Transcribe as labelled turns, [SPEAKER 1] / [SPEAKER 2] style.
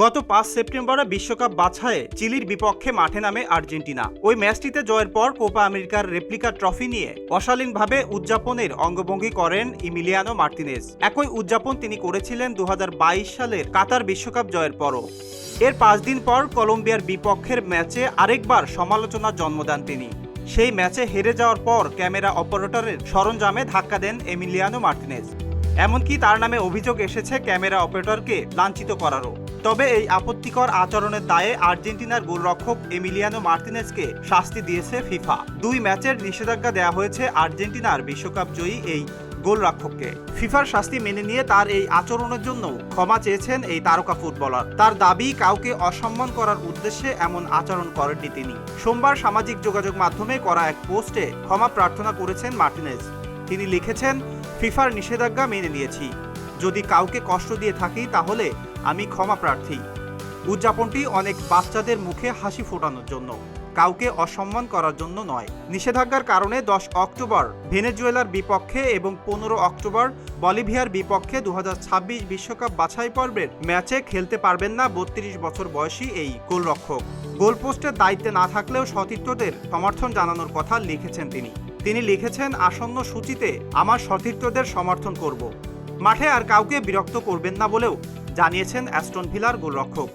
[SPEAKER 1] গত পাঁচ সেপ্টেম্বরে বিশ্বকাপ বাছায়ে চিলির বিপক্ষে মাঠে নামে আর্জেন্টিনা। ওই ম্যাচটিতে জয়ের পর কোপা আমেরিকার রেপ্লিকা ট্রফি নিয়ে অশালীনভাবে উদযাপনের অঙ্গভঙ্গি করেন ইমিলিয়ানো মার্টিনেজ। একই উদযাপন তিনি করেছিলেন দু হাজার বাইশ সালের কাতার বিশ্বকাপ জয়ের পরও। এর পাঁচ দিন পর কলম্বিয়ার বিপক্ষের ম্যাচে আরেকবার সমালোচনার জন্ম দেন তিনি। সেই ম্যাচে হেরে যাওয়ার পর ক্যামেরা অপারেটরের সরঞ্জামে ধাক্কা দেন এমিলিয়ানো মার্টিনেজ। এমনকি তার নামে অভিযোগ এসেছে ক্যামেরা অপারেটরকে লাঞ্ছিত করারও। তবে এই আপত্তিকর আচরণের দায়ে আর্জেন্টিনার গোলরক্ষক এমিলিয়ানো মার্টিনেজকে শাস্তি দিয়েছে ফিফা। দুই ম্যাচের নিষেধাজ্ঞা দেওয়া হয়েছে আর্জেন্টিনার বিশ্বকাপ জয়ী এই গোলরক্ষককে। ফিফার শাস্তি মেনে নিয়ে তার এই আচরণের জন্য ক্ষমা চেয়েছেন এই তারকা ফুটবলার। তার দাবি, কাউকে অসম্মান করার উদ্দেশ্যে এমন আচরণ করেননি তিনি। সোমবার সামাজিক যোগাযোগ মাধ্যমে করা এক পোস্টে ক্ষমা প্রার্থনা করেছেন মার্টিনেজ তিনি লিখেছেন, ফিফার নিষেধাজ্ঞা মেনে নিয়েছি। যদি কাউকে কষ্ট দিয়ে থাকি তাহলে আমি ক্ষমা প্রার্থী। উদযাপনটি অনেক বাচ্চাদের মুখে হাসি ফোটানোর জন্য, কাউকে অসম্মান করার জন্য নয়। নিষেধাজ্ঞার কারণে দশ অক্টোবর ভেনেজুয়েলার বিপক্ষে এবং পনেরো অক্টোবর বলিভিয়ার বিপক্ষে দু বিশ্বকাপ বাছাই পর্বের ম্যাচে খেলতে পারবেন না বত্রিশ বছর বয়সী এই গোলরক্ষক। গোলপোস্টের দায়িত্বে না থাকলেও সতীর্থদের সমর্থন জানানোর কথা লিখেছেন তিনি। তিনি লিখেছেন, আসন্ন সূচিতে আমার সতীর্থদের সমর্থন করব। মাঠে আর কাউকে বিরক্ত করবেন না বলেও জানিয়েছেন অ্যাস্টন ভিলার গোলরক্ষক।